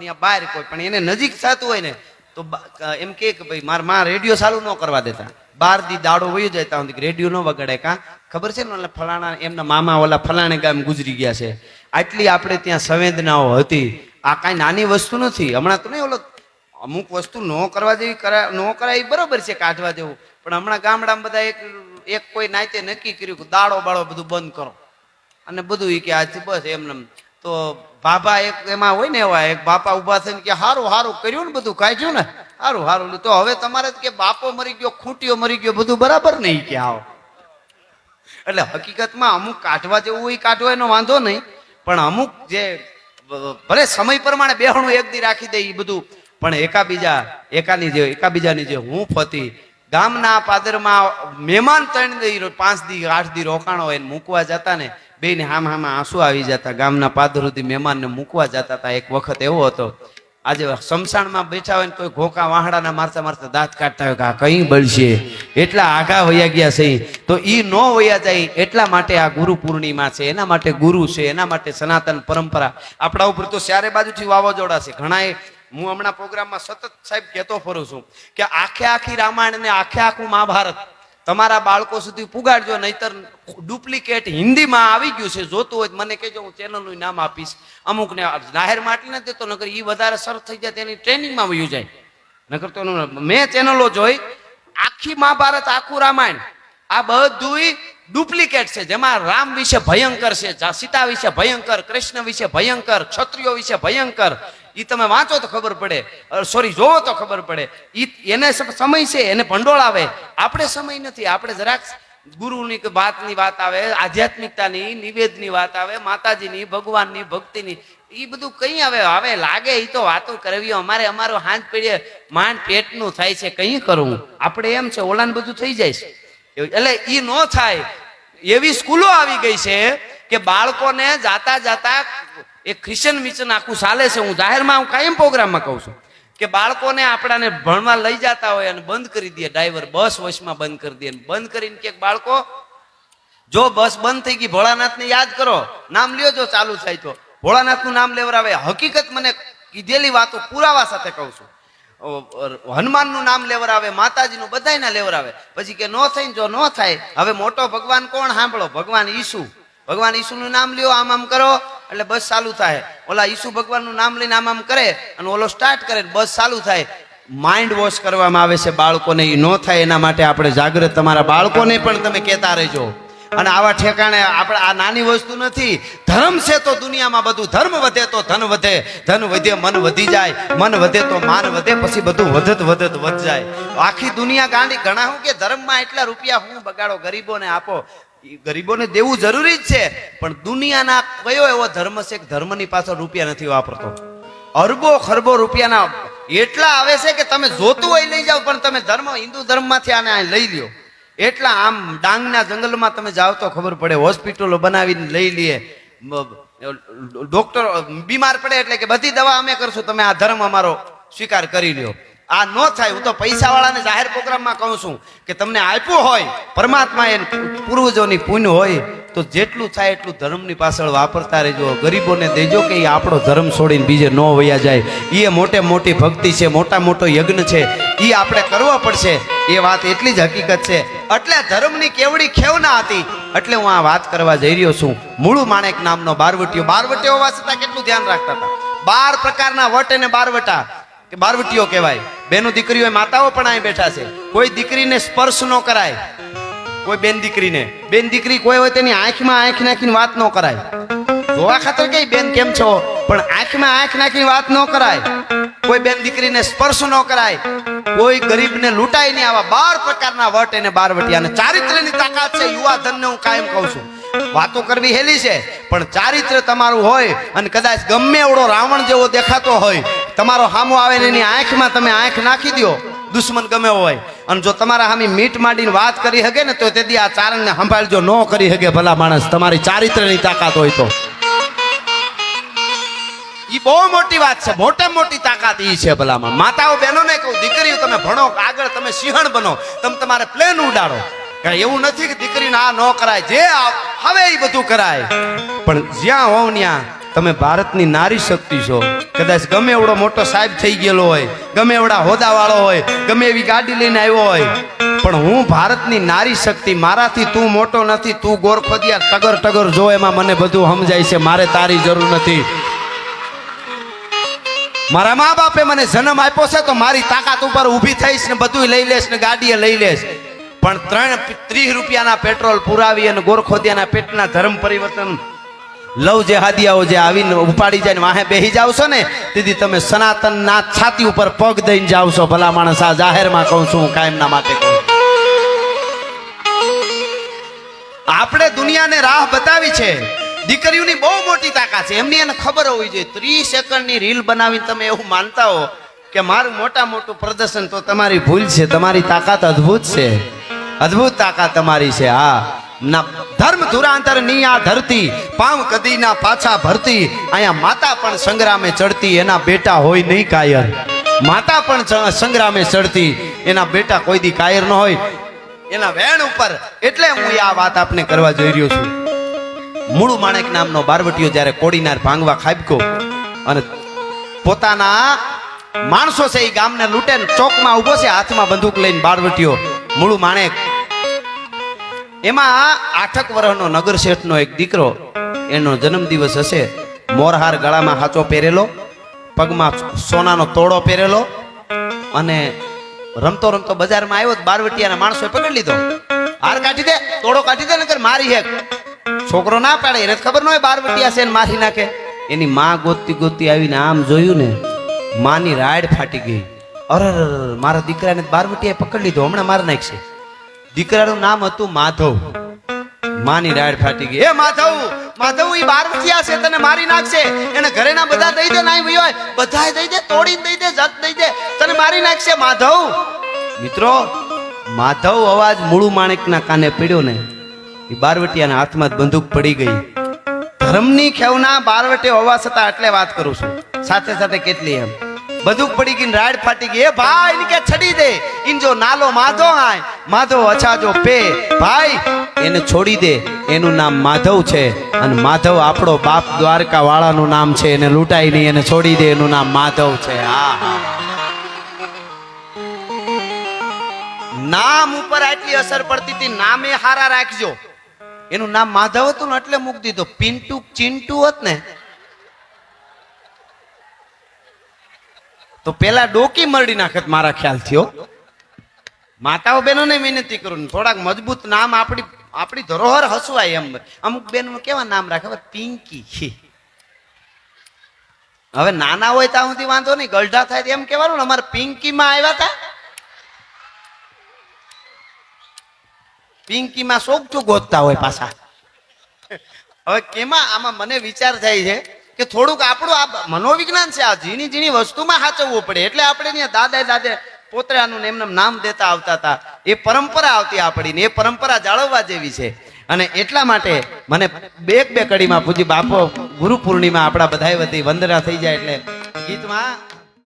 ત્યાં બહાર કોઈ, પણ એને નજીક થતું હોય ને, તો એમ કે ભાઈ, મારા માં રેડિયો ચાલુ ન કરવા દેતા. બાર દી દાડો વયું જાય, ત્યાં રેડિયો ન વગાડે. કા? ખબર છે ને ફલાણા, એમના મામા ઓલા ફલાણે ગામ ગુજરી ગયા છે. આટલી આપણે ત્યાં સંવેદનાઓ હતી. આ કાંઈ નાની વસ્તુ નથી. હમણાં તો નહીં, ઓલો, અમુક વસ્તુ ન કરવા જેવી કરા, ન કરાય બરાબર છે કાઢવા જેવું. પણ હમણાં ગામડામાં બધા એક એક કોઈ નાતે નક્કી કર્યું દાડો બાળો બધું બંધ કરો. અને બધું એ કે, આજથી બસ એમને એમ. તો બાબા એક એમાં હોય ને એવા, એક બાપા ઊભા થઈને કે હારું હારું કર્યું ને બધું, કાઢ્યું ને? હારું હારું તો હવે તમારે કે બાપો મરી ગયો, ખૂંટીઓ મરી ગયો, બધું બરાબર નહીં કે આવો. એટલે હકીકતમાં અમુક કાઢવા જેવું હોય, કાઢવા એનો વાંધો નહીં, પણ અમુક જે ભલે સમય પ્રમાણે બેહણું એક દી રાખી દે એ બધું, પણ એકાબીજા, એકાની જે એકાબીજાની જે હું હતી ગામના પાદરમાં મહેમાન ત્રણ દી પાંચ દી, આઠ દી રોકાણો હોય મૂકવા જતા ને બે ને હામ હામાં આંસુ આવી જતા, ગામના પાદરુથી મહેમાનને મૂકવા જતા હતા એક વખત એવો હતો, આજે સમસાણમાં બેઠા હોય ને કોઈ ઘોકા વાહડાના મારતા મારતા દાંત કાઢતા હોય કે આ કઈ બળશે? એટલા આઘા વયા ગયા છે. તો એ ન વયા જાય એટલા માટે આ ગુરુ પૂર્ણિમા છે. એના માટે ગુરુ છે, એના માટે સનાતન પરંપરા. આપણા ઉપર તો ચારે બાજુથી વાવાઝોડા છે. ઘણા હું હમણાં પ્રોગ્રામમાં સતત સાહેબ કહેતો ફરું છું કે આખે આખી રામાયણ ને આખે આખું મહાભારત તમારા બાળકો સુધી પુગાડજો, નહીતર ડુપ્લિકેટ હિન્દીમાં આવી ગયું છે, જોતું હોય મને કહેજો, હું ચેનલનું નામ આપીશ. અમુકને જાહેર માટે નથી દેતો, નકર એ વધારે સર થઈ જાય, તેની ટ્રેનિંગમાં વયું જાય. નકર તો મેં ચેનલો જોઈ, આખી મહાભારત, આખું રામાયણ, આ બધુંય ડુપ્લિકેટ છે. જેમાં રામ વિશે ભયંકર છે સીતા વિશે ભયંકર, કૃષ્ણ વિશે ભયંકર, ક્ષત્રિયો વિશે ભયંકર ઈ તમે વાંચો તો ખબર પડે. સોરી, જોવો તો ખબર પડે. એ એને સમય છે, એને ભંડોળ આવે. આપણે સમય નથી, આપણે જરાક ગુરુની વાતની વાત આવે, આધ્યાત્મિકતાની, નિવેદની વાત આવે, માતાજીની, ભગવાનની, ભક્તિની એ બધું કઈ આવે આવે, લાગે એ તો વાતો કરવી, અમારે અમારો હાથ પેઢીએ માંડ પેટનું થાય છે, કઈ કરવું આપણે એમ છે, ઓલાન બધું થઈ જાય છે. એટલે એ ન થાય. એવી સ્કૂલો આવી ગઈ છે કે બાળકોને જાતા જાતા એ ક્રિશ્ચન મિશન આખું ચાલે છે. હું જાહેરમાં હું કાયમ પ્રોગ્રામમાં કહું છું કે બાળકોને આપણાને ભણવા લઈ જતા હોય અને બંધ કરી દે. ડ્રાઈવર બસ વશમાં બંધ કરી દે બંધ કરીને કે બાળકો, જો બસ બંધ થઈ ગઈ, ભોળાનાથને યાદ કરો. નામ લ્યો જો ચાલુ થાય તો. ભોળાનાથનું નામ લેવરાવે. હકીકત મને કીધેલી વાતો પુરાવા સાથે કહું છું. હનુમાનનું નામ લેવરાવે, માતાજીનું બધાયના લેવરાવે. પછી કે ન થાય જો ન થાય, હવે મોટો ભગવાન કોણ? સાંભળો, ભગવાન ઈસુ. ભગવાન ઈસુનું નામ લ્યો, આમ આમ કરો, એટલે બસ ચાલુ થાય. ઓલા ઈસુ ભગવાનનું નામ લઈને આમ આમ કરે અને ઓલો સ્ટાર્ટ કરે બસ ચાલુ થાય. માઇન્ડ વોશ કરવામાં આવે છે બાળકોને એ ન થાય એના માટે આપણે જાગૃત તમારા બાળકોને પણ તમે કહેતા રહેજો. અને આવા ઠેકાણે આપણે આ નાની વસ્તુ નથી. ધર્મ છે તો દુનિયામાં બધું ધર્મ વધે તો ધન વધે. ધન વધે મન વધી જાય. મન વધે તો માન વધે પછી બધું વધત વધત વધ જાય. આખી દુનિયા ગાંડી ઘણા હું કે ધર્મમાં એટલા રૂપિયા હું બગાડો ગરીબોને આપો. ગરીબોને દેવું જરૂરી જ છે પણ દુનિયાના કયો એવો ધર્મ છે કે ધર્મની પાછળ રૂપિયા નથી વાપરતો? અરબો ખરબો રૂપિયાના એટલા આવે છે કે તમે જોતું હોય લઈ જાઓ પણ તમે ધર્મ હિન્દુ ધર્મમાંથી આને લઈ લ્યો. એટલા આમ ડાંગના જંગલમાં તમે જાઓ તો ખબર પડે, હોસ્પિટલો બનાવીને લઈ લઈએ ડોક્ટર, બીમાર પડે એટલે કે બધી દવા અમે કરશું, તમે આ ધર્મ અમારો સ્વીકાર કરી લ્યો. આ ન થાય, હું તો પૈસા વાળાને જાહેર પ્રોગ્રામમાં કહું છું કે તમને આપ્યું હોય, પરમાત્મા એ પૂર્વજોની પુણ્ય હોય, તો જેટલું થાય એટલું ધર્મની પાછળ વાપરતા રહેજો. ગરીબોને દેજો કે એ આપણો ધર્મ છોડીને બીજે ન વયા જાય. એ મોટે મોટી ભક્તિ છે, મોટા મોટો યજ્ઞ છે એ આપણે કરવો પડશે. એ વાત એટલી જ હકીકત છે. એટલે ધર્મની કેવડી ખેવના હતી. એટલે હું આ વાત કરવા જઈ રહ્યો છું. મૂળું માણેક નામનો બારવટીઓ બારવટીઓ હોવા છતાં કેટલું ધ્યાન રાખતા હતા? બાર પ્રકારના વટ અને બારવટા. કે બારવટીઓ કહેવાય? બેનો દીકરીઓ માતાઓ પણ અહીં બેઠા છે. કોઈ દીકરીને સ્પર્શ ન કરાય. કોઈ બેન દીકરીને. બેન દીકરી કોઈ હોય તેની આંખમાં આંખ નાખીને વાત ન કરાય. જોવા ખાતર કઈ બેન કેમ છો? પણ આંખમાં આંખ નાખીને વાત ન કરાય. કોઈ બેન દીકરીને સ્પર્શ ન કરાય. કોઈ ગરીબને લૂંટાય નહીં. આવા બાર પ્રકારના વટ એને બારવટિયા અને ચારિત્રની તાકાત છે. યુવા ધનને હું કાયમ કહું છું. વાતો કરવી હેલી છે, પણ ચારિત્ર્ય તમારું હોય અને કદાચ ગમે એવડો રાવણ જેવો દેખાતો હોય તમારો હામો આવે ને એની આંખમાં તમે આંખ નાખી દો દુશ્મન ગમે હોય. અને જો તમારા હામી મીટ માંડીને વાત કરી શકે ને, તો તેથી આ ચારણને સંભાળજો, ન કરી શકે ભલા માણસ. તમારી ચારિત્રની તાકાત હોય તો. ઈ બહુ મોટી વાત છે મોટે મોટી તાકાત ઈ છે ભલામાં. માતાઓ બહેનોને કહું, દીકરીઓ, તમે ભણો, આગળ તમે સિંહણ બનો. તમે તમારે પ્લેન ઉડાડો. એવું નથી કે દીકરીને આ ન કરાય. જે હવે એ બધું કરાય. પણ જ્યાં હોવ ત્યાં તમે ભારતની નારી શક્તિ છો. કદાચ ગમે એવડો મોટો સાહેબ થઈ ગયેલો હોય, ગમે એવડા હોદાવાળો હોય, ગમે એવી ગાડી લઈને આવ્યો હોય, પણ હું ભારતની નારી શક્તિ, મારાથી તું મોટો નથી, તું ગોરખોદિયા ટગર ટગર જો, એમાં મને બધું સમજાય છે, મારે તારી જરૂર નથી. મારા મા બાપે મને જન્મ આપ્યો છે, તો મારી તાકાત ઉપર ઊભી થઈશ ને બધું લઈ લેશ ને ગાડીએ લઈ લેશ. પણ ત્રણ ત્રીસ રૂપિયાના પેટ્રોલ પુરાવી અને ગોરખોદિયાના પેટના ધર્મ પરિવર્તન લવ જે હાદિયાઓ જે આવીને ઉપાડી જાય ને વાહે બેહી જાવ છો ને, તેથી તમે સનાતનના છાતી ઉપર પગ દઈને જાવ છો, ભલા માણસ આ જાહેરમાં કહું છું કાયમના માટે કહું. આપણે દુનિયાને રાહ બતાવી છે. દીકરીઓની બહુ મોટી તાકાત છે. એમની એને ખબર હોવી જોઈએ. ત્રીસ સેકન્ડની રીલ બનાવીને તમે એવું માનતા હો કે મારું મોટા મોટું પ્રદર્શન તો તમારી ભૂલ છે, તમારી તાકાત અદ્ભુત છે. અદ્ભુત તાકાત તમારી છે, હા. ના ધર્મ ધુરાંતરની આ ધરતી પાવ કદી ના પાછા ભરતી. અહીંયા માતા પણ સંગ્રામે ચડતી, એના બેટા હોય નહીં કાયર. માતા પણ સંગ્રામે ચડતી, એના બેટા કોઈ દી કાયર ન હોય. એના વેણ ઉપર, એટલે હું આ વાત આપને કરવા જઈ રહ્યો છું. મૂળ માણેક નામનો બારવટીયો જ્યારે કોડીનાર ભાંગવા ખાબકો અને પોતાના માણસો છે એ ગામને લૂંટે ચોકમાં ઊભો છે, હાથમાં બંદૂક લઈને બારવટીયો. મૂળ માણેક એમાં આઠક વર્ષનો નગર શેઠનો એક દીકરો એનો જન્મદિવસ હશે. મોરહાર ગળામાં હાચો પહેરેલો પગમાં સોનાનો તોડો પહેરેલો અને રમતો રમતો બજારમાં આવ્યો બારવટિયાના માણસોએ પકડી લીધો. હાર કાઢી દે તોડો કાઢી દે નકર મારી હેક. છોકરો ના પાડે એને ખબર ન હોય બારવટિયા છે એને મારી નાખે. એની માં ગોતતી ગોતતી આવીને આમ જોયું ને માની રાડ ફાટી ગઈ. અરે, મારા દીકરાને બારવટીએ પકડી લીધો હમણાં માર નાખશે. દીકરાનું નામ હતું માધવ. માની રાડ ફાટી ગઈ. એ માધવ માધવ એ બાર થયા છે, તને મારી નાખશે. એને ઘરેના બધા દઈ દે, નાઈ હોય. બધા દઈ દે તોડી દઈ દે, જત દઈ દે. તને મારી નાખશે, માધવ. મિત્રો, માધવ અવાજ મૂળુ માણેકના કાને પડ્યો ને એ બારવટિયાના હાથમાં બંદૂક પડી ગઈ. ધર્મની ખેવના બારવટે હોવા છતાં એટલે વાત કરું છું. સાથે સાથે કેટલી એમ. બંદૂક પડી ગઈ રાડ ફાટી ગઈ. એ ભાઈ કે છડી દે. In નાલો માધો i. માધો અછાજો પે. ભાઈ, એને છોડી દે. એનું નામ માધવ છે. અને માધવ આપણો બાપ દ્વારકા વાળાનું નામ છે. એને લૂંટાઈ નહીં, એને છોડી દે. એનું નામ માધવ છે. હા નામ ઉપર આટલી અસર પડતી હતી, નામે હારા રાખજો. એનું નામ માધવ હતું ને એટલે મૂકી દીધો. પિન્ટુ ચિંટુ હોત ને. તો પેલા ડોકી મરડી નાખત મારા ખ્યાલ હો. માતાઓ બહેનોને વિનંતી કરું થોડાક મજબૂત નામ આપણી આપણી ધરોહર હસવાય એમ. અમુક બેનો કેવા નામ રાખે? પિંકી. હવે નાના હોય ત્યાં સુધી વાંધો નહીં, ગલઢા થાય એમ કહેવાનું ને, અમારે પિંકીમાં આવ્યા હતા પિંકીમાં શોખ ગોતતા હોય પાછા. હવે કેમાં આમાં મને વિચાર થાય છે કે થોડુંક આપણું આ મનોવિજ્ઞાન છે, આ ઝીણી ઝીણી વસ્તુમાં સાચવવું પડે. એટલે આપણે ત્યાં દાદા દાદે પોતરાનું ને એમને નામ દેતા આવતા હતા. એ પરંપરા આવતી આપણી ને એ પરંપરા જાળવવા જેવી છે. અને એટલા માટે મને બે બે કડીમાં પૂજી બાપો ગુરુ પૂર્ણિમા આપણા બધા વતી વંદના થઈ જાય એટલે ગીતમાં